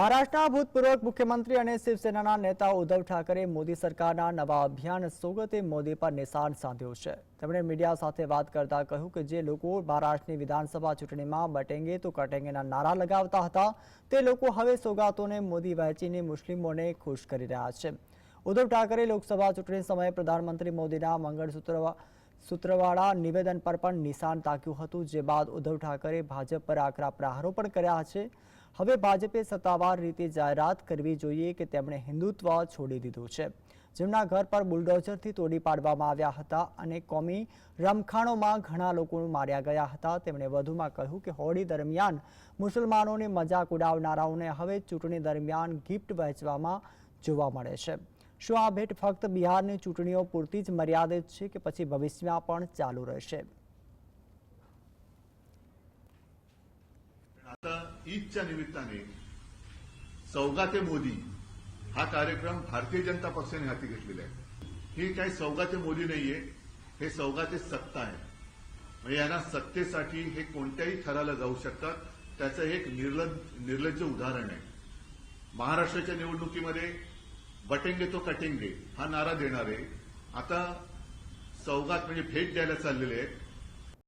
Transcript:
મહારાષ્ટ્રના ભૂતપૂર્વ મુખ્યમંત્રી અને શિવસેનાના નેતા ઉદ્ધવ ઠાકરે મોદી સરકારના નવા અભિયાન સોગતે મોદી પર નિશાન સાધ્યો છે. તેમણે મીડિયા સાથે વાત કરતા કહ્યું કે જે લોકો મહારાષ્ટ્રની વિધાનસભા ચૂંટણીમાં બટેંગે તો કટેંગેના નારા લગાવતા હતા. તે લોકો હવે સોગાતોને મોદી વહેંચીને મુસ્લિમોને ખુશ કરી રહ્યા છે. ઉદ્ધવ ઠાકરે લોકસભા ચૂંટણી સમયે પ્રધાનમંત્રી મોદીના મંગળસૂત્ર સૂત્રવાળા નિવેદન પર પણ નિશાન તાક્યું હતું, જે બાદ ઉદ્ધવ ઠાકરે ભાજપ પર આકરા પ્રહારો પણ કર્યા છે. હવે ભાજપે સત્તાવાર રીતે જાહેરાત કરવી જોઈએ કે તેમણે હિન્દુત્વ છોડી દીધું છે. જેમના ઘર પર બુલડોઝરથી તોડી પાડવામાં આવ્યા હતા અને કોમી રમખાણોમાં ઘણા લોકો માર્યા ગયા હતા. તેમણે વધુમાં કહ્યું કે હોળી દરમિયાન મુસલમાનોને મજાક ઉડાવનારાઓને હવે ચૂંટણી દરમિયાન ગિફ્ટ વહેંચવામાં જોવા મળે છે. શું આ ભેટ ફક્ત બિહારની ચૂંટણીઓ પૂરતી જ મર્યાદિત છે કે પછી ભવિષ્યમાં પણ ચાલુ રહેશે? ईदच्या निमित्ताने सौगाते मोदी हा कार्यक्रम भारतीय जनता पक्षाने हाती घेतलेला आहे. ही काही सौगाते मोदी नाहीये हे सौगाते सत्ता आहे. म्हणजे यांना सत्तेसाठी हे कोणत्याही थराला जाऊ शकतात त्याचं एक निर्लज निर्लज्ज उदाहरण आहे. महाराष्ट्राच्या निवडणुकीमध्ये बटेंगे तो कटेंगे हा नारा देणारे आता सौगात म्हणजे भेट द्यायला चाललेले आहेत.